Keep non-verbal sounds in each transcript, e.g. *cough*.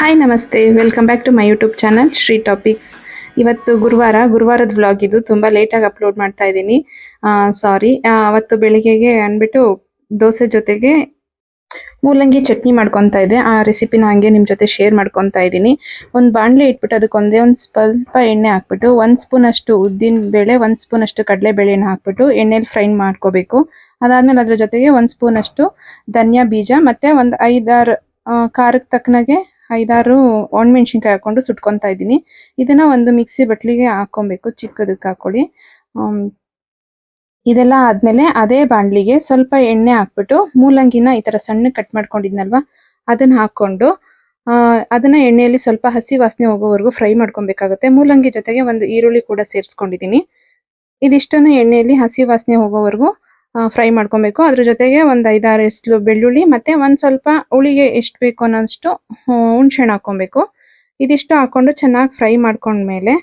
Hi ನಮಸ್ತೆ. Welcome back to my YouTube channel Shri topics ಇವತ್ತು ಗುರುವಾರ, ಗುರುವಾರದ ವ್ಲಾಗ್ ಇದು. ತುಂಬ ಲೇಟಾಗಿ ಅಪ್ಲೋಡ್ ಮಾಡ್ತಾ ಇದ್ದೀನಿ. ಸಾರಿ ಅವತ್ತು ಬೆಳಿಗ್ಗೆಗೆ ಅಂದ್ಬಿಟ್ಟು ದೋಸೆ ಜೊತೆಗೆ ಮೂಲಂಗಿ ಚಟ್ನಿ ಮಾಡ್ಕೊತಾ ಇದ್ದೆ. ಆ ರೆಸಿಪಿನ ಹಂಗೆ ನಿಮ್ಮ ಜೊತೆ ಶೇರ್ ಮಾಡ್ಕೊತಾ ಇದ್ದೀನಿ. ಒಂದು ಬಾಣಲೆ ಇಟ್ಬಿಟ್ಟು ಅದಕ್ಕೆ ಒಂದೇ ಸ್ವಲ್ಪ ಎಣ್ಣೆ ಹಾಕ್ಬಿಟ್ಟು, ಒಂದು ಸ್ಪೂನ್ ಅಷ್ಟು ಉದ್ದಿನ ಬೇಳೆ, ಒಂದು ಸ್ಪೂನ್ ಅಷ್ಟು ಕಡಲೆ ಬೇಳೆನ ಹಾಕ್ಬಿಟ್ಟು ಎಣ್ಣೆಲಿ ಫ್ರೈ ಮಾಡ್ಕೋಬೇಕು. ಅದಾದ್ಮೇಲೆ ಅದ್ರ ಜೊತೆಗೆ ಒಂದು ಸ್ಪೂನ್ ಅಷ್ಟು ಧನಿಯಾ ಬೀಜ, ಮತ್ತೆ ಒಂದು ಐದಾರು ಖಾರಕ್ಕೆ ತಕ್ಕನಾಗೆ ಐದಾರು ಒಣಮೆಣ್ಸಿನ್ಕಾಯಿ ಹಾಕೊಂಡು ಸುಟ್ಕೊತಾ ಇದ್ದೀನಿ. ಇದನ್ನ ಒಂದು ಮಿಕ್ಸಿ ಬಟ್ಲಿಗೆ ಹಾಕೊಬೇಕು ಚಿಕ್ಕದಕ್ಕೆ ಹಾಕೊಳ್ಳಿ ಇದೆಲ್ಲ ಆದಮೇಲೆ ಅದೇ ಬಾಣಲಿಗೆ ಸ್ವಲ್ಪ ಎಣ್ಣೆ ಹಾಕ್ಬಿಟ್ಟು ಮೂಲಂಗಿನ ಈ ಥರ ಸಣ್ಣ ಕಟ್ ಮಾಡ್ಕೊಂಡಿದ್ನಲ್ವಾ ಅದನ್ನ ಹಾಕೊಂಡು ಆ, ಅದನ್ನ ಎಣ್ಣೆಯಲ್ಲಿ ಸ್ವಲ್ಪ ಹಸಿ ವಾಸನೆ ಹೋಗೋವರೆಗೂ ಫ್ರೈ ಮಾಡ್ಕೊಬೇಕಾಗುತ್ತೆ. ಮೂಲಂಗಿ ಜೊತೆಗೆ ಒಂದು ಈರುಳ್ಳಿ ಕೂಡ ಸೇರಿಸ್ಕೊಂಡಿದ್ದೀನಿ. ಇದಿಷ್ಟನ್ನು ಎಣ್ಣೆಯಲ್ಲಿ ಹಸಿ ವಾಸನೆ ಹೋಗೋವರೆಗೂ ಫ್ರೈ ಮಾಡ್ಕೊಬೇಕು. ಅದ್ರ ಜೊತೆಗೆ ಒಂದು ಐದಾರು ಎಸ್ಲು ಬೆಳ್ಳುಳ್ಳಿ, ಮತ್ತೆ ಒಂದ್ ಸ್ವಲ್ಪ ಹುಳಿಗೆ ಎಷ್ಟು ಬೇಕು ಅನ್ನೋಷ್ಟು ಹುಣ್ಸೆಹಣ್ಣು ಹಾಕೊಬೇಕು ಇದಿಷ್ಟು ಹಾಕೊಂಡು ಚೆನ್ನಾಗಿ ಫ್ರೈ ಮಾಡ್ಕೊಂಡ್ಮೇಲೆ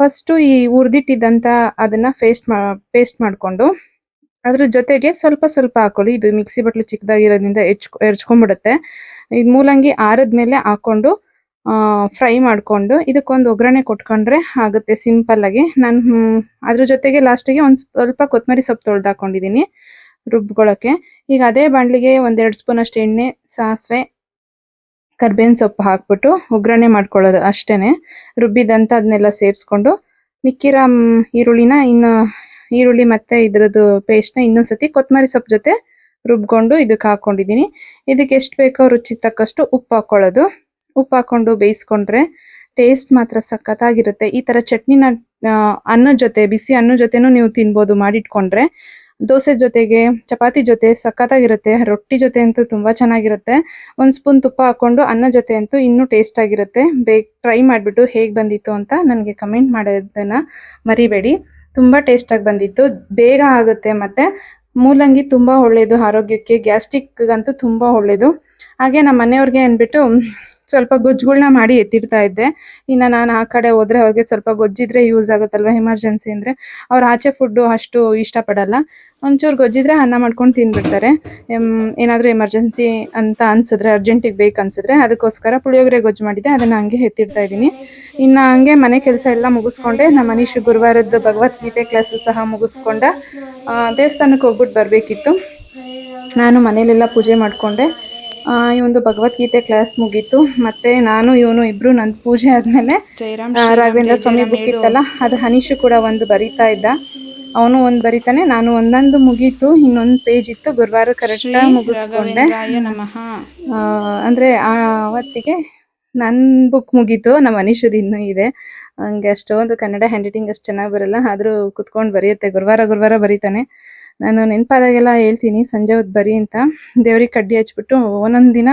ಫಸ್ಟು ಈ ಹುರಿದಿಟ್ಟಿದ್ದಂಥ ಅದನ್ನ ಪೇಸ್ಟ್ ಮಾ, ಪೇಸ್ಟ್ ಮಾಡ್ಕೊಂಡು ಅದ್ರ ಜೊತೆಗೆ ಸ್ವಲ್ಪ ಸ್ವಲ್ಪ ಹಾಕೊಳ್ಳಿ. ಇದು ಮಿಕ್ಸಿ ಬಟ್ಲು ಚಿಕ್ಕದಾಗಿರೋದ್ರಿಂದ ಹೆಚ್ ಹೆರ್ಚ್ಕೊಂಡ್ಬಿಡುತ್ತೆ. ಇದು ಮೂಲಂಗಿ ಆರದ್ಮೇಲೆ ಹಾಕೊಂಡು ಫ್ರೈ ಮಾಡ್ಕೊಂಡು ಇದಕ್ಕೊಂದು ಒಗ್ಗರಣೆ ಕೊಟ್ಕೊಂಡ್ರೆ ಆಗುತ್ತೆ ಸಿಂಪಲ್ ಆಗಿ. ನಾನು ಅದ್ರ ಜೊತೆಗೆ ಲಾಸ್ಟಿಗೆ ಒಂದು ಸ್ವಲ್ಪ ಕೊತ್ತಂಬರಿ ಸೊಪ್ಪು ತೊಳ್ದು ಹಾಕೊಂಡಿದೀನಿ ರುಬ್ಕೊಳ್ಳೋಕೆ. ಈಗ ಅದೇ ಬಾಂಡ್ಲಿಗೆ ಒಂದೆರಡು ಸ್ಪೂನ್ ಅಷ್ಟು ಎಣ್ಣೆ, ಸಾಸಿವೆ, ಕರ್ಬೇವಿನ ಸೊಪ್ಪು ಹಾಕ್ಬಿಟ್ಟು ಒಗ್ಗರಣೆ ಮಾಡ್ಕೊಳ್ಳೋದು ಅಷ್ಟೇನೆ. ರುಬ್ಬಿದಂತ ಅದನ್ನೆಲ್ಲ ಸೇರಿಸ್ಕೊಂಡು ಮಿಕ್ಕಿರೋ ಈರುಳ್ಳಿನ ಇನ್ನು, ಈರುಳ್ಳಿ ಮತ್ತೆ ಇದ್ರದ್ದು ಪೇಸ್ಟ್ನ ಇನ್ನೊಂದ್ಸತಿ ಕೊತ್ತಂಬರಿ ಸೊಪ್ಪು ಜೊತೆ ರುಬ್ಕೊಂಡು ಇದಕ್ಕೆ ಹಾಕೊಂಡಿದೀನಿ. ಇದಕ್ಕೆ ಎಷ್ಟು ಬೇಕೋ ರುಚಿಗೆ ತಕ್ಕಷ್ಟು ಉಪ್ಪು ಹಾಕೊಳ್ಳೋದು. ಉಪ್ಪು ಹಾಕೊಂಡು ಬೇಯಿಸ್ಕೊಂಡ್ರೆ ಟೇಸ್ಟ್ ಮಾತ್ರ ಸಖತ್ತಾಗಿರುತ್ತೆ. ಈ ಥರ ಚಟ್ನಿನ ಅನ್ನದ ಜೊತೆ, ಬಿಸಿ ಅನ್ನದ ಜೊತೆನೂ ನೀವು ತಿನ್ಬೋದು ಮಾಡಿಟ್ಕೊಂಡ್ರೆ ದೋಸೆ ಜೊತೆಗೆ ಚಪಾತಿ ಜೊತೆ ಸಖತ್ತಾಗಿರುತ್ತೆ. ರೊಟ್ಟಿ ಜೊತೆ ಅಂತೂ ತುಂಬ ಚೆನ್ನಾಗಿರುತ್ತೆ. ಒಂದು ಸ್ಪೂನ್ ತುಪ್ಪ ಹಾಕ್ಕೊಂಡು ಅನ್ನ ಜೊತೆ ಅಂತೂ ಇನ್ನೂ ಟೇಸ್ಟ್ ಆಗಿರುತ್ತೆ. ಬೇಗ ಟ್ರೈ ಮಾಡಿಬಿಟ್ಟು ಹೇಗೆ ಬಂದಿತ್ತು ಅಂತ ನನಗೆ ಕಮೆಂಟ್ ಮಾಡೋದನ್ನು ಮರಿಬೇಡಿ. ತುಂಬ ಟೇಸ್ಟಾಗಿ ಬಂದಿತ್ತು. ಬೇಗ ಆಗುತ್ತೆ ಮತ್ತೆ. ಮೂಲಂಗಿ ತುಂಬ ಒಳ್ಳೆಯದು ಆರೋಗ್ಯಕ್ಕೆ ಗ್ಯಾಸ್ಟ್ರಿಕ್ ತುಂಬ ಒಳ್ಳೆಯದು ಹಾಗೆ ನಮ್ಮ ಮನೆಯವ್ರಿಗೆ ಅಂದ್ಬಿಟ್ಟು ಸ್ವಲ್ಪ ಗೊಜ್ಜುಗಳನ್ನ ಮಾಡಿ ಎತ್ತಿಡ್ತಾ ಇದ್ದೆ. ಇನ್ನು ನಾನು ಆ ಕಡೆ ಹೋದ್ರೆ ಅವ್ರಿಗೆ ಸ್ವಲ್ಪ ಗೊಜ್ಜಿದ್ರೆ ಯೂಸ್ ಆಗುತ್ತಲ್ವ ಎಮರ್ಜೆನ್ಸಿ ಅಂದರೆ. ಅವ್ರು ಆಚೆ ಫುಡ್ಡು ಅಷ್ಟು ಇಷ್ಟಪಡಲ್ಲ. ಒಂಚೂರು ಗೊಜ್ಜಿದ್ರೆ ಅನ್ನ ಮಾಡ್ಕೊಂಡು ತಿನ್ಬಿಡ್ತಾರೆ. ಎಂ, ಏನಾದ್ರೂ ಎಮರ್ಜೆನ್ಸಿ ಅಂತ ಅನ್ಸಿದ್ರೆ ಅರ್ಜೆಂಟಿಗೆ ಬೇಕು ಅನ್ಸಿದ್ರೆ ಅದಕ್ಕೋಸ್ಕರ ಪುಳಿಯೋಗರೆ ಗೊಜ್ಜು ಮಾಡಿದ್ದೆ. ಅದನ್ನು ಹಂಗೆ ಎತ್ತಿಡ್ತಾ ಇದ್ದೀನಿ. ಇನ್ನು ಹಂಗೆ ಮನೆ ಕೆಲಸ ಎಲ್ಲ ಮುಗಿಸ್ಕೊಂಡೆ. ನಮ್ಮ ಮನೀಶ್ ಗುರುವಾರದ್ದು ಭಗವದ್ಗೀತೆ ಕ್ಲಾಸು ಸಹ ಮುಗಿಸ್ಕೊಂಡ. ದೇವಸ್ಥಾನಕ್ಕೆ ಹೋಗ್ಬಿಟ್ಟು ಬರಬೇಕಿತ್ತು. ನಾನು ಮನೇಲೆಲ್ಲ ಪೂಜೆ ಮಾಡಿಕೊಂಡೆ. ಈ ಒಂದು ಭಗವದ್ಗೀತೆ ಕ್ಲಾಸ್ ಮುಗೀತು. ಮತ್ತೆ ನಾನು ಇವನು ಇಬ್ರು ನನ್ನ ಪೂಜೆ ಆದ್ಮೇಲೆ ರಾಘವೇಂದ್ರ ಸ್ವಾಮಿ ಬುಕ್ ಇತ್ತಲ್ಲ ಅದು ಹನೀಶು ಕೂಡ ಒಂದು ಬರಿತಾ ಇದ್ದ. ಅವನು ಒಂದು ಬರಿತಾನೆ ನಾನು ಒಂದೊಂದು ಮುಗೀತು ಇನ್ನೊಂದು ಪೇಜ್ ಇತ್ತು. ಗುರುವಾರ ಕರೆಕ್ಟ್ ಮುಗಿಸ್ಕೊಂಡೆ. ಅಂದ್ರೆ ಆ ಅವತ್ತಿಗೆ ನನ್ ಬುಕ್ ಮುಗೀತು ನಮ್ಮ ಅನೀಶದ ಇನ್ನೂ ಇದೆ. ಹಂಗೆ ಅಷ್ಟೊಂದು ಕನ್ನಡ ಹ್ಯಾಂಡ್ ರೈಟಿಂಗ್ ಅಷ್ಟು ಚೆನ್ನಾಗಿ ಬರಲ್ಲ ಆದ್ರೂ ಕುತ್ಕೊಂಡು ಬರೆಯುತ್ತೆ. ಗುರುವಾರ ಗುರುವಾರ ಬರೀತಾನೆ. ನಾನು ನೆನಪಾದಾಗೆಲ್ಲ ಹೇಳ್ತೀನಿ, ಸಂಜೆ ಹೊತ್ತು ಬರಿ ಅಂತ. ದೇವ್ರಿಗೆ ಕಡ್ಡಿ ಹಚ್ಬಿಟ್ಟು ಒಂದೊಂದು ದಿನ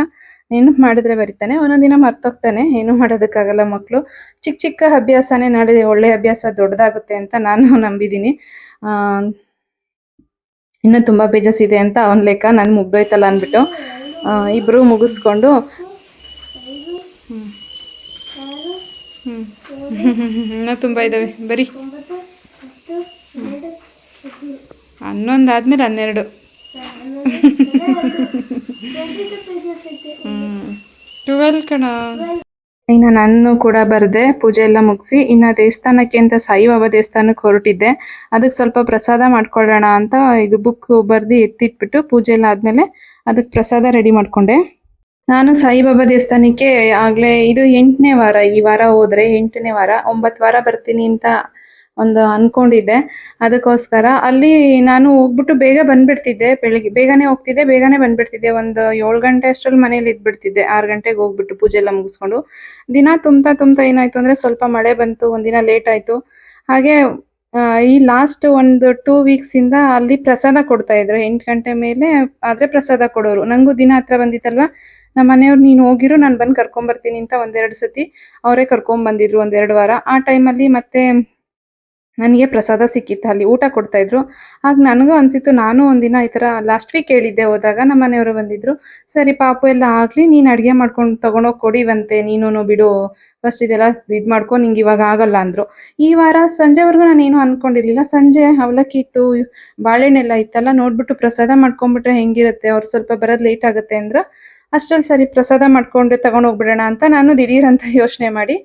ನೆನಪು ಮಾಡಿದ್ರೆ ಬರಿತಾನೆ, ಒಂದೊಂದು ದಿನ ಮರ್ತೋಗ್ತಾನೆ. ಏನು ಮಾಡೋದಕ್ಕಾಗಲ್ಲ ಮಕ್ಕಳು ಚಿಕ್ಕ ಚಿಕ್ಕ ಅಭ್ಯಾಸನೇ ನಾಳೆ ಒಳ್ಳೆ ಅಭ್ಯಾಸ ದೊಡ್ಡದಾಗುತ್ತೆ ಅಂತ ನಾನು ನಂಬಿದ್ದೀನಿ. ಇನ್ನೂ ತುಂಬ ಪೇಜಸ್ ಇದೆ ಅಂತ ಅವನ ಲೆಕ್ಕ, ನಾನು ಮುಗ್ದೋಯ್ತಲ್ಲ ಅನ್ಬಿಟ್ಟು ಹ್ಞೂ ಇಬ್ರು ಮುಗಿಸ್ಕೊಂಡು. ಇನ್ನೂ ತುಂಬ ಇದ್ದಾವೆ ಬರೀ. ಹನ್ನೊಂದು ಆದ್ಮೇಲೆ ಹನ್ನೆರಡು ಟ್ವೆಲ್ ಕಣ. ಇನ್ನು ನಾನು ಕೂಡ ಬರದೆ ಪೂಜೆ ಎಲ್ಲ ಮುಗಿಸಿ ಇನ್ನ ದೇವಸ್ಥಾನಕ್ಕೆ ಅಂತ ಸಾಯಿಬಾಬಾ ದೇವಸ್ಥಾನಕ್ಕೆ ಹೊರಟಿದ್ದೆ. ಅದಕ್ಕೆ ಸ್ವಲ್ಪ ಪ್ರಸಾದ ಮಾಡ್ಕೊಳ್ಳೋಣ ಅಂತ ಇದು ಬುಕ್ ಬರೆದು ಎತ್ತಿಟ್ಬಿಟ್ಟು ಪೂಜೆ ಎಲ್ಲ ಆದಮೇಲೆ ಅದಕ್ಕೆ ಪ್ರಸಾದ ರೆಡಿ ಮಾಡ್ಕೊಂಡೆ. ನಾನು ಸಾಯಿಬಾಬಾ ದೇವಸ್ಥಾನಕ್ಕೆ ಆಗ್ಲೇ ಇದು ಎಂಟನೇ ವಾರ ಈ ವಾರ ಹೋದರೆ ಎಂಟನೇ ವಾರ ಒಂಬತ್ತು ವಾರ ಬರ್ತೀನಿ ಅಂತ ಒಂದು ಅನ್ಕೊಂಡಿದ್ದೆ. ಅದಕ್ಕೋಸ್ಕರ ಅಲ್ಲಿ ನಾನು ಹೋಗ್ಬಿಟ್ಟು ಬೇಗ ಬಂದ್ಬಿಡ್ತಿದ್ದೆ, ಬೆಳಿಗ್ಗೆ ಬೇಗನೆ ಹೋಗ್ತಿದ್ದೆ, ಬೇಗನೆ ಬಂದ್ಬಿಡ್ತಿದ್ದೆ. ಒಂದು ಏಳು ಗಂಟೆ ಅಷ್ಟರಲ್ಲಿ ಮನೇಲಿ ಇದ್ಬಿಡ್ತಿದ್ದೆ. ಆರು ಗಂಟೆಗೆ ಹೋಗ್ಬಿಟ್ಟು ಪೂಜೆ ಎಲ್ಲ ಮುಗಿಸ್ಕೊಂಡು. ದಿನ ತುಂಬ್ತಾ ತುಂಬ್ತಾ ಏನಾಯ್ತು ಅಂದ್ರೆ ಸ್ವಲ್ಪ ಮಳೆ ಬಂತು, ಒಂದಿನ ಲೇಟ್ ಆಯ್ತು. ಹಾಗೆ ಈ ಲಾಸ್ಟ್ ಒಂದು ಟೂ ವೀಕ್ಸ್ ಇಂದ ಅಲ್ಲಿ ಪ್ರಸಾದ ಕೊಡ್ತಾ ಇದ್ರು. ಎಂಟು ಗಂಟೆ ಮೇಲೆ ಆದ್ರೆ ಪ್ರಸಾದ ಕೊಡೋರು. ನಂಗೂ ದಿನ ಹತ್ರ ಬಂದಿತ್ತಲ್ವಾ? ನಮ್ಮ ಮನೆಯವ್ರು, ನೀನು ಹೋಗಿರು, ನಾನು ಬಂದು ಕರ್ಕೊಂಡ್ ಬರ್ತೀನಿ ಅಂತ ಒಂದೆರಡು ಸತಿ ಅವರೇ ಕರ್ಕೊಂಡ್ ಬಂದಿದ್ರು ಒಂದೆರಡು ವಾರ. ಆ ಟೈಮಲ್ಲಿ ಮತ್ತೆ ನನಗೆ ಪ್ರಸಾದ ಸಿಕ್ಕಿತ್ತು, ಅಲ್ಲಿ ಊಟ ಕೊಡ್ತಾ ಇದ್ರು. ಆಗ ನನಗೂ ಅನಿಸಿತ್ತು, ನಾನು ಒಂದಿನ ಈ ಥರ ಲಾಸ್ಟ್ ವೀಕ್ ಹೇಳಿದ್ದೆ, ಹೋದಾಗ ನಮ್ಮ ಮನೆಯವರು ಬಂದಿದ್ರು. ಸರಿ, ಪಾಪು ಎಲ್ಲ ಆಗಲಿ, ನೀನು ಅಡುಗೆ ಮಾಡ್ಕೊಂಡು ತಗೊಂಡೋಗಿ ಕೊಡಿವಂತೆ ನೀನು ಬಿಡು. ಫಸ್ಟ್ ಇದೆಲ್ಲ ಇದು ಮಾಡ್ಕೊ, ನಿಂಗೆ ಇವಾಗ ಆಗಲ್ಲ ಅಂದ್ರು. ಈ ವಾರ ಸಂಜೆವರೆಗೂ ನಾನು ಏನು ಅನ್ಕೊಂಡಿರ್ಲಿಲ್ಲ. ಸಂಜೆ ಅವಲಕ್ಕಿ ಇತ್ತು, ಬಾಳೆಹಣ್ಣೆಲ್ಲ ಇತ್ತಲ್ಲ, ನೋಡ್ಬಿಟ್ಟು ಪ್ರಸಾದ ಮಾಡ್ಕೊಂಡ್ಬಿಟ್ರೆ ಹೆಂಗಿರುತ್ತೆ? ಅವ್ರು ಸ್ವಲ್ಪ ಬರೋದು ಲೇಟ್ ಆಗುತ್ತೆ ಅಂದ್ರೆ. ಅಷ್ಟ್ರಲ್ಲಿ ಸರಿ, ಪ್ರಸಾದ ಮಾಡ್ಕೊಂಡು ತಗೊಂಡೋಗ್ಬಿಡೋಣ ಅಂತ ನಾನು ದಿಢೀರ್ ಅಂತ ಯೋಚನೆ ಮಾಡಿ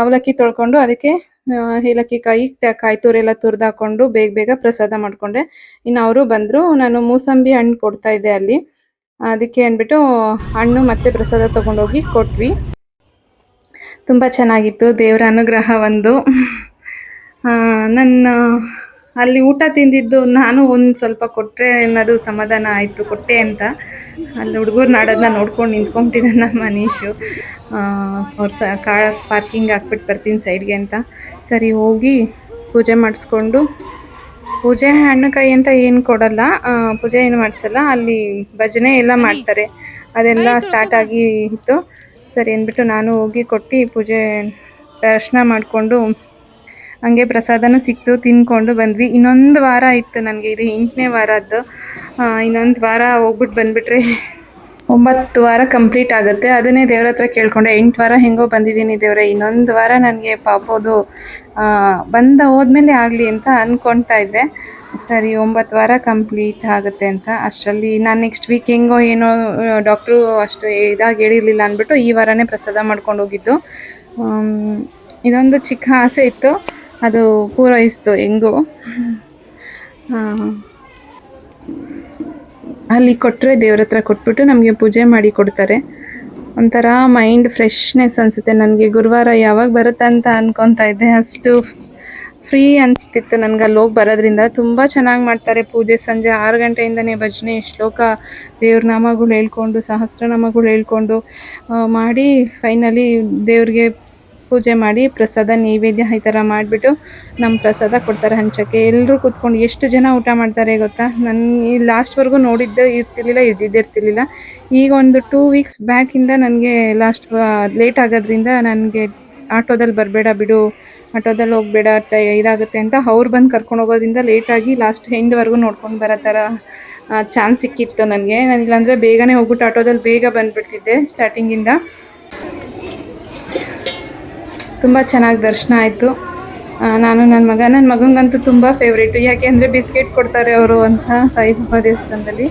ಅವಲಕ್ಕಿ ತೊಳ್ಕೊಂಡು ಅದಕ್ಕೆ ಏಲಕ್ಕಿ ಕಾಯಿ ಕಾಯಿ ತುರೆಲ್ಲ ತುರಿದಾಕೊಂಡು ಬೇಗ ಬೇಗ ಪ್ರಸಾದ ಮಾಡ್ಕೊಂಡೆ. ಇನ್ನು ಅವರು ಬಂದ್ರು, ನಾನು ಮೂಸಂಬಿ ಹಣ್ಣು ಕೊಡ್ತಾ ಇದ್ದೆ ಅಲ್ಲಿ. ಅದಕ್ಕೆ ಅಂದ್ಬಿಟ್ಟು ಹಣ್ಣು ಮತ್ತೆ ಪ್ರಸಾದ ತಗೊಂಡೋಗಿ ಕೊಟ್ವಿ. ತುಂಬ ಚೆನ್ನಾಗಿತ್ತು ದೇವರ ಅನುಗ್ರಹ ಒಂದು. ನನ್ನ ಅಲ್ಲಿ ಊಟ ತಿಂದಿದ್ದು ನಾನು ಒಂದು ಸ್ವಲ್ಪ ಕೊಟ್ಟರೆ ಅನ್ನೋದು ಸಮಾಧಾನ ಆಯಿತು ಕೊಟ್ಟೆ ಅಂತ. ಅಲ್ಲಿ ಹುಡುಗರು ನಾಡೋದನ್ನ ನೋಡ್ಕೊಂಡು ನಿಂತ್ಕೊಂಡಿದ್ದೆ ನಮ್ಮ ಮನೀಶು. ಅವ್ರು ಸ ಕಾರ್ ಪಾರ್ಕಿಂಗ್ ಹಾಕ್ಬಿಟ್ಟು ಬರ್ತೀನಿ ಸೈಡ್ಗೆ ಅಂತ. ಸರಿ ಹೋಗಿ ಪೂಜೆ ಮಾಡಿಸ್ಕೊಂಡು. ಪೂಜೆ ಹಣ್ಣು ಕಾಯಿ ಅಂತ ಏನು ಕೊಡಲ್ಲ ಪೂಜೆ ಏನು ಮಾಡಿಸಲ್ಲ ಅಲ್ಲಿ ಭಜನೆ ಎಲ್ಲ ಮಾಡ್ತಾರೆ. ಅದೆಲ್ಲ ಸ್ಟಾರ್ಟ್ ಆಗಿ ಇತ್ತು. ಸರಿ ಅಂದ್ಬಿಟ್ಟು ನಾನು ಹೋಗಿ ಕೊಟ್ಟು ಪೂಜೆ ದರ್ಶನ ಮಾಡಿಕೊಂಡು ಹಂಗೆ ಪ್ರಸಾದನೂ ಸಿಕ್ತು, ತಿನ್ಕೊಂಡು ಬಂದ್ವಿ. ಇನ್ನೊಂದು ವಾರ ಇತ್ತು ನನಗೆ ಇದು ಎಂಟನೇ ವಾರದ್ದು. ಇನ್ನೊಂದು ವಾರ ಹೋಗ್ಬಿಟ್ಟು ಬಂದ್ಬಿಟ್ರೆ ಒಂಬತ್ತು ವಾರ ಕಂಪ್ಲೀಟ್ ಆಗುತ್ತೆ. ಅದನ್ನೇ ದೇವ್ರ ಹತ್ರ ಕೇಳ್ಕೊಂಡೆ, ಎಂಟು ವಾರ ಹೆಂಗೋ ಬಂದಿದ್ದೀನಿ ದೇವ್ರೆ, ಇನ್ನೊಂದು ವಾರ ನನಗೆ ಪಾಪೋದು ಬಂದ ಹೋದ್ಮೇಲೆ ಆಗಲಿ ಅಂತ ಅಂದ್ಕೊತಾ ಇದ್ದೆ. ಸರಿ, ಒಂಬತ್ತು ವಾರ ಕಂಪ್ಲೀಟ್ ಆಗುತ್ತೆ ಅಂತ. ಅಷ್ಟರಲ್ಲಿ ನಾನು ನೆಕ್ಸ್ಟ್ ವೀಕ್ ಹೆಂಗೋ ಏನೋ ಡಾಕ್ಟ್ರು ಅಷ್ಟು ಇದಾಗಿ ಹೇಳಿರಲಿಲ್ಲ ಅಂದ್ಬಿಟ್ಟು ಈ ವಾರನೇ ಪ್ರಸಾದ ಮಾಡ್ಕೊಂಡು ಹೋಗಿದ್ದು. ಇದೊಂದು ಚಿಕ್ಕ ಆಸೆ ಇತ್ತು. ಅದು ಪೂರೈಸ್ತು ಹೆಂಗೋ. ಅಲ್ಲಿ ಕೊಟ್ಟರೆ ದೇವ್ರ ಹತ್ರ ಕೊಟ್ಬಿಟ್ಟು ನಮಗೆ ಪೂಜೆ ಮಾಡಿ ಕೊಡ್ತಾರೆ. ಒಂಥರ ಮೈಂಡ್ ಫ್ರೆಶ್ನೆಸ್ ಅನಿಸುತ್ತೆ. ನನಗೆ ಗುರುವಾರ ಯಾವಾಗ ಬರುತ್ತೆ ಅಂತ ಅನ್ಕೊತಾ ಇದ್ದೆ. ಅಷ್ಟು ಫ್ರೀ ಅನಿಸ್ತಿತ್ತು ನನಗೆ ಅಲ್ಲಿ ಹೋಗಿ ಬರೋದ್ರಿಂದ. ತುಂಬ ಚೆನ್ನಾಗಿ ಮಾಡ್ತಾರೆ ಪೂಜೆ ಸಂಜೆ ಆರು ಗಂಟೆಯಿಂದನೇ ಭಜನೆ ಶ್ಲೋಕ ದೇವ್ರ ನಾಮಗಳು ಹೇಳ್ಕೊಂಡು ಸಹಸ್ರನಾಮಗಳು ಹೇಳ್ಕೊಂಡು ಮಾಡಿ ಫೈನಲಿ ದೇವ್ರಿಗೆ ಪೂಜೆ ಮಾಡಿ ಪ್ರಸಾದ ನೈವೇದ್ಯ ಈ ಥರ ಮಾಡಿಬಿಟ್ಟು ನಮ್ಮ ಪ್ರಸಾದ ಕೊಡ್ತಾರೆ ಹಂಚಕ್ಕೆ. ಎಲ್ಲರೂ ಕೂತ್ಕೊಂಡು ಎಷ್ಟು ಜನ ಊಟ ಮಾಡ್ತಾರೆ ಗೊತ್ತಾ? ನನ್ನ ಲಾಸ್ಟ್ವರೆಗೂ ನೋಡಿದ್ದೆ ಇರ್ತಿರ್ಲಿಲ್ಲ ಇದ್ದಿದ್ದೇ ಇರ್ತಿರ್ಲಿಲ್ಲ ಈಗ ಒಂದು ಟೂ ವೀಕ್ಸ್ ಬ್ಯಾಕಿಂದ ನನಗೆ ಲಾಸ್ಟ್ ಲೇಟ್ ಆಗೋದ್ರಿಂದ ನನಗೆ ಆಟೋದಲ್ಲಿ ಬರಬೇಡ ಬಿಡು, ಆಟೋದಲ್ಲಿ ಹೋಗಬೇಡ ಇದಾಗುತ್ತೆ ಅಂತ ಅವ್ರು ಬಂದು ಕರ್ಕೊಂಡು ಹೋಗೋದ್ರಿಂದ ಲೇಟಾಗಿ ಲಾಸ್ಟ್ ಎಂಡ್ವರೆಗೂ ನೋಡ್ಕೊಂಡು ಬರೋ ಥರ ಚಾನ್ಸ್ ಸಿಕ್ಕಿತ್ತು ನನಗೆ. ನಾನು ಇಲ್ಲಾಂದರೆ ಬೇಗನೆ ಹೋಗ್ಬಿಟ್ಟು ಆಟೋದಲ್ಲಿ ಬೇಗ ಬಂದುಬಿಡ್ತಿದ್ದೆ ಸ್ಟಾರ್ಟಿಂಗಿಂದ ತುಂಬ ಚೆನ್ನಾಗಿ ದರ್ಶನ ಆಯಿತು. ನಾನು ನನ್ನ ಮಗ ನನ್ನ ಮಗನಿಗಂತೂ ತುಂಬ ಫೇವ್ರೇಟು ಯಾಕೆ ಅಂದರೆ ಬಿಸ್ಕೆಟ್ ಕೊಡ್ತಾರೆ ಅವರು ಅಂತ ಸಾಯಿಬಾಬಾ ದೇವಸ್ಥಾನದಲ್ಲಿ.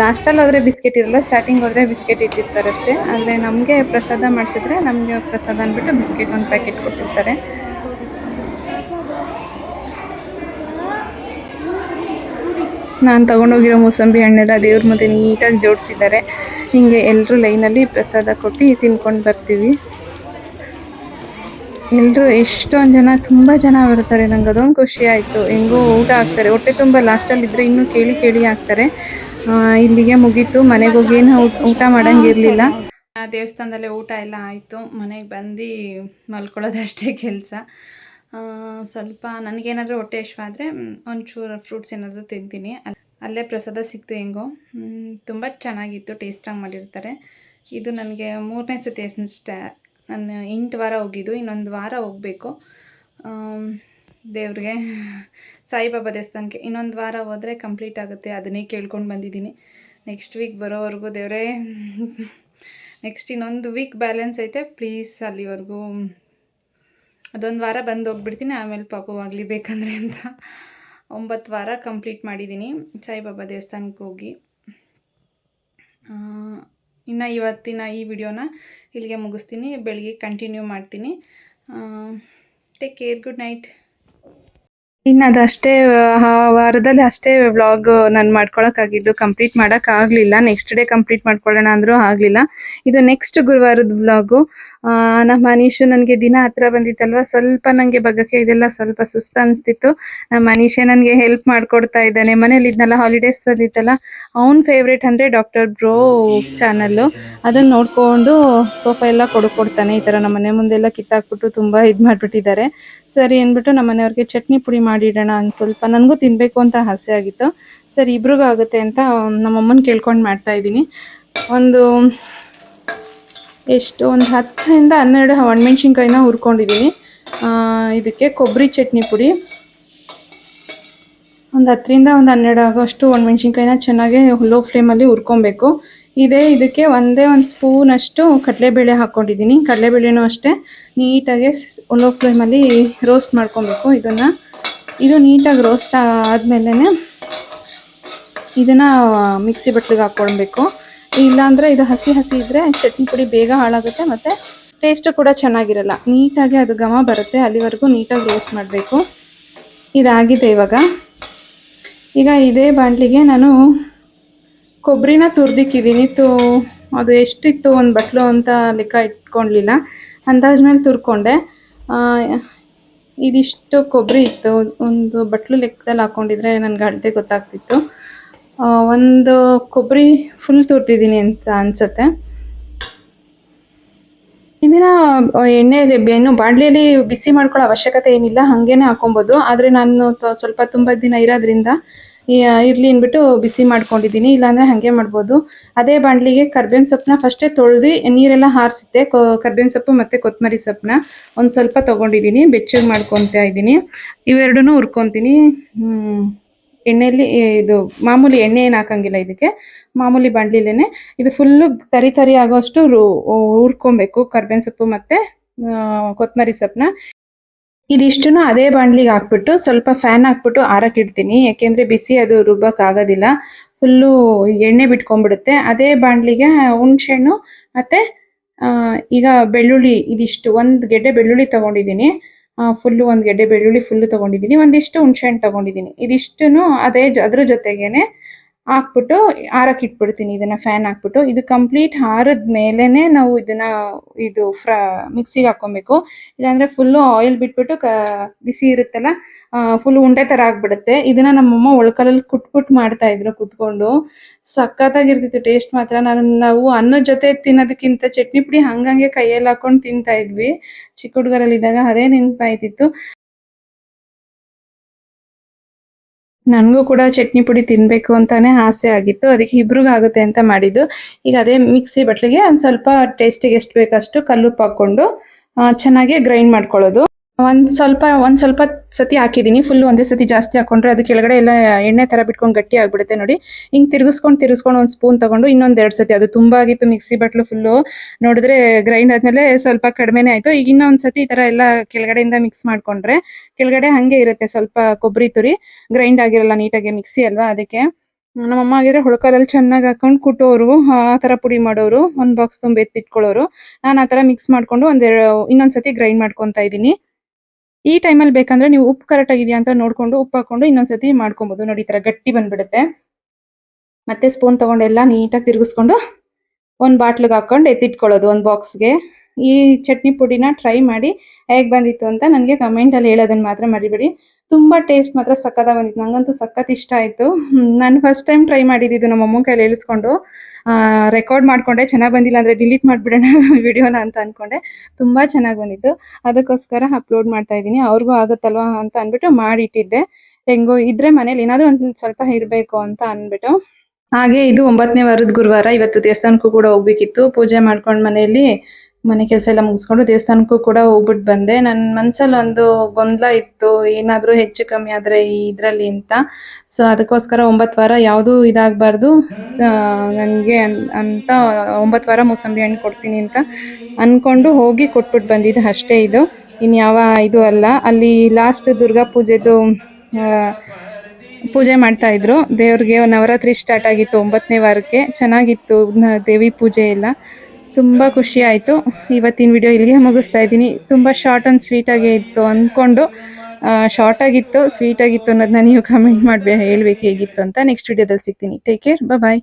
ಲಾಸ್ಟಲ್ಲಿ ಹೋದರೆ ಬಿಸ್ಕೆಟ್ ಇರಲ್ಲ ಸ್ಟಾರ್ಟಿಂಗ್ ಹೋದರೆ ಬಿಸ್ಕೆಟ್ ಇಟ್ಟಿರ್ತಾರೆ ಅಷ್ಟೇ ಅಂದರೆ ನಮಗೆ ಪ್ರಸಾದ ಮಾಡಿಸಿದ್ರೆ ನಮಗೆ ಪ್ರಸಾದ ಅಂದ್ಬಿಟ್ಟು ಬಿಸ್ಕೆಟ್ ಒಂದು ಪ್ಯಾಕೆಟ್ ಕೊಟ್ಟಿರ್ತಾರೆ. ನಾನು ತೊಗೊಂಡೋಗಿರೋ ಮೂಸಂಬಿ ಹಣ್ಣೆಲ್ಲ ದೇವ್ರ ಮುಂದೆ ನೀಟಾಗಿ ಜೋಡಿಸಿದ್ದಾರೆ. ಹೀಗೆ ಎಲ್ಲರೂ ಲೈನಲ್ಲಿ ಪ್ರಸಾದ ಕೊಟ್ಟು ತಿನ್ಕೊಂಡು ಬರ್ತೀವಿ. ಎಲ್ಲರೂ ಎಷ್ಟೊಂದು ಜನ ತುಂಬ ಜನ ಬರ್ತಾರೆ ನಂಗೆ ಅದೊಂದು ಖುಷಿ ಆಯಿತು. ಹೆಂಗೋ ಊಟ ಹಾಕ್ತಾರೆ. ಹೊಟ್ಟೆ ತುಂಬ ಲಾಸ್ಟಲ್ಲಿ ಇದ್ದರೆ ಇನ್ನೂ ಕೇಳಿ ಕೇಳಿ ಹಾಕ್ತಾರೆ. ಆ, ಇಲ್ಲಿಗೆ ಮುಗೀತು. ಮನೆಗೆ ಹೋಗಿ ಏನು ಊಟ ಮಾಡಂಗಿರಲಿಲ್ಲ ದೇವಸ್ಥಾನದಲ್ಲೇ ಊಟ ಎಲ್ಲ ಆಯಿತು. ಮನೆಗೆ ಬಂದು ಮಲ್ಕೊಳ್ಳೋದಷ್ಟೇ ಕೆಲಸ. ಸ್ವಲ್ಪ ನನಗೇನಾದರೂ ಹೊಟ್ಟೆ ಇಷ್ಟವಾದರೆ ಒಂಚೂರು ಫ್ರೂಟ್ಸ್ ಏನಾದರೂ ಅಲ್- ಅಲ್ಲೇ ಪ್ರಸಾದ ಸಿಕ್ತು ಹೆಂಗೋ. ತುಂಬ ಚೆನ್ನಾಗಿತ್ತು. ಟೇಸ್ಟಾಗಿ ಮಾಡಿರ್ತಾರೆ. ಇದು ನನಗೆ ಮೂರನೇ ಸತಿ ಅಷ್ಟೇ. ನಾನು ಎಂಟು ವಾರ ಹೋಗಿದ್ದು, ಇನ್ನೊಂದು ವಾರ ಹೋಗಬೇಕು. ದೇವ್ರಿಗೆ ಸಾಯಿಬಾಬಾ ದೇವಸ್ಥಾನಕ್ಕೆ ಇನ್ನೊಂದು ವಾರ ಹೋದರೆ ಕಂಪ್ಲೀಟ್ ಆಗುತ್ತೆ, ಅದನ್ನೇ ಕೇಳ್ಕೊಂಡು ಬಂದಿದ್ದೀನಿ. ನೆಕ್ಸ್ಟ್ ವೀಕ್ ಬರೋವರೆಗೂ ದೇವರೇ, ನೆಕ್ಸ್ಟ್ ಇನ್ನೊಂದು ವೀಕ್ ಬ್ಯಾಲೆನ್ಸ್ ಐತೆ ಪ್ಲೀಸ್ ಅಲ್ಲಿವರೆಗೂ ಅದೊಂದು ವಾರ ಬಂದು ಹೋಗ್ಬಿಡ್ತೀನಿ, ಆಮೇಲೆ ಪಾಪವಾಗಲಿ ಬೇಕಂದ್ರೆ ಅಂತ. ಒಂಬತ್ತು ವಾರ ಕಂಪ್ಲೀಟ್ ಮಾಡಿದ್ದೀನಿ, ಸಾಯಿಬಾಬಾ ದೇವಸ್ಥಾನಕ್ಕೆ ಹೋಗಿ. ಇನ್ನು ಇವತ್ತಿನ ಈ ವಿಡಿಯೋನ ಇಲ್ಲಿಗೆ ಮುಗಿಸ್ತೀನಿ. ಬೆಳಿಗ್ಗೆ ಕಂಟಿನ್ಯೂ ಮಾಡ್ತೀನಿ. ಟೇಕ್ ಕೇರ್ ಗುಡ್ ನೈಟ್ ಇನ್ನು ಅದಷ್ಟೇ, ಆ, ವಾರದಲ್ಲಿ ಅಷ್ಟೇ ವ್ಲಾಗ್ ನಾನು ಮಾಡ್ಕೊಳಕ್ಕಾಗಿದ್ದು ಕಂಪ್ಲೀಟ್ ಮಾಡೋಕ್ಕಾಗಲಿಲ್ಲ ನೆಕ್ಸ್ಟ್ ಡೇ ಕಂಪ್ಲೀಟ್ ಮಾಡ್ಕೊಳ್ಳೋಣ ಅಂದರೂ ಆಗಲಿಲ್ಲ. ಇದು ನೆಕ್ಸ್ಟ್ ಗುರುವಾರದ ವ್ಲಾಗು ನಮ್ಮ ಮನೀಶು ನನಗೆ ದಿನ ಹತ್ರ ಬಂದಿತ್ತಲ್ವ? ಸ್ವಲ್ಪ ನನಗೆ ಬಗ್ಗಕ್ಕೆ ಇದೆಲ್ಲ ಸ್ವಲ್ಪ ಸುಸ್ತು ಅನಿಸ್ತಿತ್ತು. ನಮ್ಮ ಮನೀಷೆ ನನಗೆ ಹೆಲ್ಪ್ ಮಾಡಿಕೊಡ್ತಾ ಇದ್ದಾನೆ. ಮನೇಲಿ ಇದ್ನಲ್ಲ ಹಾಲಿಡೇಸ್ ಬಂದಿತ್ತಲ್ಲ, ಅವ್ನ ಫೇವ್ರೇಟ್ ಅಂದರೆ ಡಾಕ್ಟರ್ ಬ್ರೋ ಚಾನಲ್ಲು ಅದನ್ನು ನೋಡ್ಕೊಂಡು ಸೋಫಾ ಎಲ್ಲ ಕೊಡ್ಕೊಡ್ತಾನೆ. ಈ ಥರ ನಮ್ಮ ಮನೆ ಮುಂದೆಲ್ಲ ಕಿತ್ತಾಕ್ಬಿಟ್ಟು ತುಂಬ ಇದು ಮಾಡಿಬಿಟ್ಟಿದ್ದಾರೆ. ಸರಿ ಅಂದ್ಬಿಟ್ಟು ನಮ್ಮ ಮನೆಯವ್ರಿಗೆ ಚಟ್ನಿ ಪುಡಿ ಮಾಡಿಡೋಣ ಒಂದು ಸ್ವಲ್ಪ. ನನಗೂ ತಿನ್ನಬೇಕು ಅಂತ ಆಸೆ ಆಗಿತ್ತು. ಸರಿ, ಇಬ್ರಿಗೂ ಆಗುತ್ತೆ ಅಂತ ನಮ್ಮಮ್ಮನ ಕೇಳ್ಕೊಂಡು ಮಾಡ್ತಾ ಇದ್ದೀನಿ. ಒಂದು ಎಷ್ಟು? ಒಂದು ಹತ್ತರಿಂದ ಹನ್ನೆರಡು ಒಣಮೆಣ್ಸಿನ್ಕಾಯಿನ ಹುರ್ಕೊಂಡಿದ್ದೀನಿ ಇದಕ್ಕೆ ಕೊಬ್ಬರಿ ಚಟ್ನಿ ಪುಡಿ. ಒಂದು ಹತ್ತರಿಂದ ಒಂದು ಹನ್ನೆರಡು ಆಗೋಷ್ಟು ಒಣಮೆಣ್ಸಿನ್ಕಾಯಿನ ಚೆನ್ನಾಗಿ ಲೋ ಫ್ಲೇಮಲ್ಲಿ ಹುರ್ಕೊಬೇಕು. ಇದೇ ಇದಕ್ಕೆ ಒಂದೇ ಒಂದು ಸ್ಪೂನಷ್ಟು ಕಡಲೆಬೇಳೆ ಹಾಕ್ಕೊಂಡಿದ್ದೀನಿ ಕಡಲೆಬೇಳೆನೂ ಅಷ್ಟೇ. ನೀಟಾಗಿ ಲೋ ಫ್ಲೇಮಲ್ಲಿ ರೋಸ್ಟ್ ಮಾಡ್ಕೊಬೇಕು ಇದನ್ನು. ಇದು ನೀಟಾಗಿ ರೋಸ್ಟ್ ಆದಮೇಲೆ ಇದನ್ನು ಮಿಕ್ಸಿ ಬಟ್ಲಿಗೆ ಹಾಕ್ಕೊಳ್ಬೇಕು ಇಲ್ಲಾಂದರೆ ಇದು ಹಸಿ ಹಸಿ ಇದ್ದರೆ ಚಟ್ನಿ ಪುಡಿ ಬೇಗ ಹಾಳಾಗುತ್ತೆ ಮತ್ತು ಟೇಸ್ಟ್ ಕೂಡ ಚೆನ್ನಾಗಿರಲ್ಲ. ನೀಟಾಗಿ ಅದು ಘಮ ಬರುತ್ತೆ, ಅಲ್ಲಿವರೆಗೂ ನೀಟಾಗಿ ರೋಸ್ಟ್ ಮಾಡಬೇಕು. ಇದಾಗಿದೆ ಇವಾಗ. ಈಗ ಇದೇ ಬಾಣಲಿಗೆ ನಾನು ಕೊಬ್ಬರಿನ ತುರ್ದಿಕ್ಕಿದ್ದೀನಿ. ತು, ಅದು ಎಷ್ಟಿತ್ತು ಒಂದು ಬಟ್ಲು ಅಂತ ಲೆಕ್ಕ ಇಟ್ಕೊಳ್ಲಿಲ್ಲ ಅಂದಾಜ್ ಮೇಲೆ ತುರ್ಕೊಂಡೆ ಇದಿಷ್ಟು ಕೊಬ್ಬರಿ ಇತ್ತು. ಒಂದು ಬಟ್ಲು ಲೆಕ್ಕದಲ್ಲಿ ಹಾಕ್ಕೊಂಡಿದ್ರೆ ನನಗೆ ಅಳತೆ ಗೊತ್ತಾಗ್ತಿತ್ತು. ಒಂದು ಕೊಬ್ಬರಿ ಫುಲ್ ತುರ್ತಿದ್ದೀನಿ ಅಂತ ಅನ್ಸುತ್ತೆ. ಇದನ್ನ ಎಣ್ಣೆಯಲ್ಲಿ ಏನು ಬಾಣಲಿಯಲ್ಲಿ ಬಿಸಿ ಮಾಡ್ಕೊಳ್ಳೋ ಅವಶ್ಯಕತೆ ಏನಿಲ್ಲ, ಹಾಗೇನೆ ಹಾಕೊಬೋದು ಆದರೆ ನಾನು ಸ್ವಲ್ಪ ತುಂಬ ದಿನ ಇರೋದ್ರಿಂದ ಇರಲಿ ಅಂದ್ಬಿಟ್ಟು ಬಿಸಿ ಮಾಡ್ಕೊಂಡಿದ್ದೀನಿ. ಇಲ್ಲಾಂದರೆ ಹಾಗೆ ಮಾಡ್ಬೋದು. ಅದೇ ಬಾಣಲಿಗೆ ಕರ್ಬೇವಿನ ಸೊಪ್ಪನ್ನ ಫಸ್ಟೇ ತೊಳೆದು, ನೀರೆಲ್ಲ ಹಾರಿಸಿದ್ದೆ. ಕರ್ಬೇವಿನ ಸೊಪ್ಪು ಮತ್ತು ಕೊತ್ತಂಬರಿ ಸೊಪ್ಪನ್ನ ಒಂದು ಸ್ವಲ್ಪ ತೊಗೊಂಡಿದ್ದೀನಿ. ಬೆಚ್ಚಗೆ ಮಾಡ್ಕೊತಾ ಇದ್ದೀನಿ. ಇವೆರಡೂ ಹುರ್ಕೊತೀನಿ. ಎಣ್ಣೆಯಲ್ಲಿ ಇದು ಮಾಮೂಲಿ ಎಣ್ಣೆ ಏನು ಹಾಕಂಗಿಲ್ಲ ಇದಕ್ಕೆ. ಮಾಮೂಲಿ ಬಾಣಲಿಲೇನೆ ಇದು ಫುಲ್ಲು ತರಿ ತರಿ ಆಗೋಷ್ಟು ಹುರ್ಕೊಬೇಕು. ಕರ್ಬೇವಿನ ಸೊಪ್ಪು ಮತ್ತೆ ಕೊತ್ತಂಬರಿ ಸೊಪ್ಪನ್ನ ಇದಿಷ್ಟನ್ನು ಅದೇ ಬಾಣಲಿಗೆ ಹಾಕ್ಬಿಟ್ಟು ಸ್ವಲ್ಪ ಫ್ಯಾನ್ ಹಾಕ್ಬಿಟ್ಟು ಆರಕ್ಕೆ ಇಡ್ತೀನಿ. ಯಾಕೆಂದ್ರೆ ಬಿಸಿ ಅದು ರುಬ್ಬಕ್ಕೆ ಆಗೋದಿಲ್ಲ. ಫುಲ್ಲು ಎಣ್ಣೆ ಬಿಟ್ಕೊಂಡ್ಬಿಡುತ್ತೆ. ಅದೇ ಬಾಣಲಿಗೆ ಹುಣಸೆಹಣ್ಣು ಮತ್ತೆ ಈಗ ಬೆಳ್ಳುಳ್ಳಿ ಇದಿಷ್ಟು. ಒಂದು ಗೆಡ್ಡೆ ಬೆಳ್ಳುಳ್ಳಿ ತಗೊಂಡಿದ್ದೀನಿ. ಫುಲ್ಲು ಒಂದು ಗೆಡ್ಡೆ ಬೆಳ್ಳುಳ್ಳಿ ಫುಲ್ಲು ತೊಗೊಂಡಿದ್ದೀನಿ. ಒಂದಿಷ್ಟು ಹುಣ್ಸೆಹಣ್ಣು ತೊಗೊಂಡಿದ್ದೀನಿ. ಇದಿಷ್ಟನ್ನು ಅದೇ ಅದ್ರ ಜೊತೆಗೇನೆ ಹಾಕ್ಬಿಟ್ಟು ಆರಕ್ಕೆ ಇಟ್ಬಿಡ್ತೀನಿ ಇದನ್ನ ಫ್ಯಾನ್ ಹಾಕ್ಬಿಟ್ಟು. ಇದು ಕಂಪ್ಲೀಟ್ ಹಾರದ ಮೇಲೇ ನಾವು ಇದನ್ನ, ಇದು ಫ್ರ ಮಿಕ್ಸಿಗೆ ಹಾಕ್ಕೊಬೇಕು. ಇಲ್ಲಾಂದರೆ ಫುಲ್ಲು ಆಯಿಲ್ ಬಿಟ್ಬಿಟ್ಟು ಕ, ಬಿಸಿ ಇರುತ್ತಲ್ಲ ಫುಲ್ ಉಂಡೆ ಥರ ಆಗ್ಬಿಡುತ್ತೆ. ಇದನ್ನ ನಮ್ಮಮ್ಮ ಒಳ್ಕಲಲ್ಲಿ ಕುಟ್ಬಿಟ್ಟು ಮಾಡ್ತಾ ಇದ್ರು ಕುತ್ಕೊಂಡು. ಸಖತ್ತಾಗಿರ್ತಿತ್ತು ಟೇಸ್ಟ್ ಮಾತ್ರ. ನಾನು, ನಾವು ಅನ್ನದ ಜೊತೆ ತಿನ್ನೋದಕ್ಕಿಂತ ಚಟ್ನಿ ಪುಡಿ ಹಂಗಂಗೆ ಕೈಯಲ್ಲಿ ಹಾಕೊಂಡು ತಿಂತಾ ಇದ್ವಿ. ಚಿಕ್ಕ ಹುಡುಗರಲ್ಲಿದ್ದಾಗ ಅದೇ ನೆನಪಾಯ್ತಿತ್ತು. ನನಗೂ ಕೂಡ ಚಟ್ನಿ ಪುಡಿ ತಿನ್ನಬೇಕು ಅಂತಲೇ ಆಸೆ ಆಗಿತ್ತು. ಅದಕ್ಕೆ ಇಬ್ರಿಗೂ ಆಗುತ್ತೆ ಅಂತ ಮಾಡಿದ್ದು. ಈಗ ಅದೇ ಮಿಕ್ಸಿ ಬಟ್ಲಿಗೆ ಒಂದು ಸ್ವಲ್ಪ ಟೇಸ್ಟಿಗೆ ಎಷ್ಟು ಬೇಕಷ್ಟು ಕಲ್ಲುಪ್ಪು ಹಾಕ್ಕೊಂಡು ಚೆನ್ನಾಗಿ ಗ್ರೈಂಡ್ ಮಾಡ್ಕೊಳ್ಳೋದು. ಒಂದ್ ಸ್ವಲ್ಪ ಒಂದ್ ಸ್ವಲ್ಪ ಸತಿ ಹಾಕಿದೀನಿ. ಫುಲ್ ಒಂದೇ ಸತಿ ಜಾಸ್ತಿ ಹಾಕೊಂಡ್ರೆ ಅದು ಕೆಳಗಡೆ ಎಲ್ಲ ಎಣ್ಣೆ ತರ ಬಿಟ್ಕೊಂಡು ಗಟ್ಟಿ ಆಗ್ಬಿಡುತ್ತೆ ನೋಡಿ. ಹಿಂಗ್ ತಿರ್ಗಿಸ್ಕೊಂಡು ತಿರ್ಗಿಸ್ಕೊಂಡು ಒಂದ್ ಸ್ಪೂನ್ ತಗೊಂಡು ಇನ್ನೊಂದ್ ಎರಡ್ ಸತಿ. ಅದು ತುಂಬಾ ಆಗಿತ್ತು ಮಿಕ್ಸಿ ಬಟ್ಲು ಫುಲ್ಲು ನೋಡಿದ್ರೆ ಗ್ರೈಂಡ್ ಆದ್ಮೇಲೆ ಸ್ವಲ್ಪ ಕಡಿಮೆನೆ ಆಯ್ತು. ಈಗ ಇನ್ನೊಂದ್ ಸತಿ ಈ ತರ ಎಲ್ಲ ಕೆಳಗಡೆಯಿಂದ ಮಿಕ್ಸ್ ಮಾಡ್ಕೊಂಡ್ರೆ ಕೆಳಗಡೆ ಹಂಗೆ ಇರುತ್ತೆ ಸ್ವಲ್ಪ ಕೊಬ್ಬರಿ ತುರಿ. ಗ್ರೈಂಡ್ ಆಗಿರಲ್ಲ ನೀಟಾಗಿ ಮಿಕ್ಸಿ ಅಲ್ವಾ ಅದಕ್ಕೆ. ನಮ್ಮಮ್ಮ ಆಗಿದ್ರೆ ಹುಳಕಾಲಲ್ಲಿ ಚೆನ್ನಾಗಿ ಹಾಕೊಂಡು ಕುಟ್ಟೋರು, ಆ ತರ ಪುಡಿ ಮಾಡೋರು, ಒಂದ್ ಬಾಕ್ಸ್ ತುಂಬ ಎತ್ತಿಟ್ಕೊಳ್ಳೋರು. ನಾನು ಆ ತರ ಮಿಕ್ಸ್ ಮಾಡ್ಕೊಂಡು ಒಂದ್ ಇನ್ನೊಂದ್ಸತಿ ಗ್ರೈಂಡ್ ಮಾಡ್ಕೊಂತ ಇದ್ದೀನಿ ಈ ಟೈಮಲ್ಲಿ ಬೇಕಂದ್ರೆ ನೀವು ಉಪ್ಪು ಕರೆಕ್ಟ್ ಆಗಿದೆಯಾ ಅಂತ ನೋಡ್ಕೊಂಡು, ಉಪ್ಪು ಹಾಕೊಂಡು ಇನ್ನೊಂದ್ಸತಿ ಮಾಡ್ಕೊಬೋದು. ನೋಡಿ ಈ ತರ ಗಟ್ಟಿ ಬಂದ್ಬಿಡುತ್ತೆ. ಮತ್ತೆ ಸ್ಪೂನ್ ತಗೊಂಡೆಲ್ಲ ನೀಟಾಗಿ ತಿರುಗಿಸ್ಕೊಂಡು ಒಂದು ಬಾಟ್ಲಿಗೆ ಹಾಕೊಂಡು ಎತ್ತಿಟ್ಕೊಳ್ಳೋದು ಒಂದು ಬಾಕ್ಸ್ಗೆ ಈ ಚಟ್ನಿ ಪುಡಿನ ಟ್ರೈ ಮಾಡಿ ಹೇಗೆ ಬಂದಿತ್ತು ಅಂತ ನನಗೆ ಕಮೆಂಟಲ್ಲಿ ಹೇಳೋದನ್ನ ಮಾತ್ರ ಮರಿಬೇಡಿ. ತುಂಬ ಟೇಸ್ಟ್ ಮಾತ್ರ ಸಕ್ಕತ್ತ ಬಂದಿತ್ತು. ನಂಗಂತೂ ಸಖತ್ ಇಷ್ಟ ಆಯಿತು. ನಾನು ಫಸ್ಟ್ ಟೈಮ್ ಟ್ರೈ ಮಾಡಿದ್ದು ನಮ್ಮ ಅಮ್ಮನ ಕೈಲಿ ಹೇಳಿಸ್ಕೊಂಡು. ರೆಕಾರ್ಡ್ ಮಾಡ್ಕೊಂಡೆ. ಚೆನ್ನಾಗಿ ಬಂದಿಲ್ಲ ಅಂದರೆ ಡಿಲೀಟ್ ಮಾಡಿಬಿಡೋಣ *laughs* ವಿಡಿಯೋನ ಅಂತ ಅಂದ್ಕೊಂಡೆ ತುಂಬ ಚೆನ್ನಾಗಿ ಬಂದಿತ್ತು. ಅದಕ್ಕೋಸ್ಕರ ಅಪ್ಲೋಡ್ ಮಾಡ್ತಾ ಇದ್ದೀನಿ. ಅವ್ರಿಗೂ ಆಗುತ್ತಲ್ವಾ ಅಂತ ಅಂದ್ಬಿಟ್ಟು ಮಾಡಿಟ್ಟಿದ್ದೆ. ಹೆಂಗೋ ಇದ್ರೆ ಮನೇಲಿ ಏನಾದರೂ ಒಂದು ಸ್ವಲ್ಪ ಇರಬೇಕು ಅಂತ ಅಂದ್ಬಿಟ್ಟು ಹಾಗೆ ಇದು ಒಂಬತ್ತನೇ ವಾರದ ಗುರುವಾರ ಇವತ್ತು ದೇವಸ್ಥಾನಕ್ಕೂ ಕೂಡ ಹೋಗ್ಬೇಕಿತ್ತು. ಪೂಜೆ ಮಾಡ್ಕೊಂಡು ಮನೆಯಲ್ಲಿ ಮನೆ ಕೆಲಸ ಎಲ್ಲ ಮುಗಿಸ್ಕೊಂಡು ದೇವಸ್ಥಾನಕ್ಕೂ ಕೂಡ ಹೋಗ್ಬಿಟ್ಟು ಬಂದೆ. ನನ್ನ ಮನ್ಸಲ್ಲಿ ಒಂದು ಗೊಂದಲ ಇತ್ತು. ಏನಾದರೂ ಹೆಚ್ಚು ಕಮ್ಮಿ ಆದರೆ ಇದರಲ್ಲಿ ಅಂತ. ಸೊ ಅದಕ್ಕೋಸ್ಕರ ಒಂಬತ್ತು ವಾರ ಯಾವುದೂ ಇದಾಗಬಾರ್ದು. ನನಗೆ ಅಂತ ಒಂಬತ್ತು ವಾರ ಮೂಸಂಬಿ ಹಣ್ಣು ಕೊಡ್ತೀನಿ ಅಂತ ಅಂದ್ಕೊಂಡು ಹೋಗಿ ಕೊಟ್ಬಿಟ್ಟು ಬಂದಿದ್ದು ಅಷ್ಟೇ ಇದು. ಇನ್ಯಾವ ಇದು ಅಲ್ಲ. ಅಲ್ಲಿ ಲಾಸ್ಟ್ ದುರ್ಗಾ ಪೂಜೆದು ಪೂಜೆ ಮಾಡ್ತಾ ಇದ್ರು. ದೇವ್ರಿಗೆ ನವರಾತ್ರಿ ಸ್ಟಾರ್ಟ್ ಆಗಿತ್ತು ಒಂಬತ್ತನೇ ವಾರಕ್ಕೆ. ಚೆನ್ನಾಗಿತ್ತು ದೇವಿ ಪೂಜೆ ಎಲ್ಲ. ತುಂಬ ಖುಷಿ ಆಯಿತು. ಇವತ್ತಿನ ವಿಡಿಯೋ ಇಲ್ಲಿಗೆ ಮುಗಿಸ್ತಾ ಇದ್ದೀನಿ. ತುಂಬ ಶಾರ್ಟ್ ಆ್ಯಂಡ್ ಸ್ವೀಟಾಗೇ ಇತ್ತು ಅಂದ್ಕೊಂಡು ಶಾರ್ಟ್ ಆಗಿತ್ತು ಸ್ವೀಟ್ ಆಗಿತ್ತು ಅನ್ನೋದನ್ನ ನೀವು ಕಮೆಂಟ್ ಮಾಡಿ ಹೇಳಬೇಕು ಹೇಗಿತ್ತು ಅಂತ ನೆಕ್ಸ್ಟ್ ವಿಡಿಯೋದಲ್ಲಿ ಸಿಗ್ತೀನಿ. Take care bye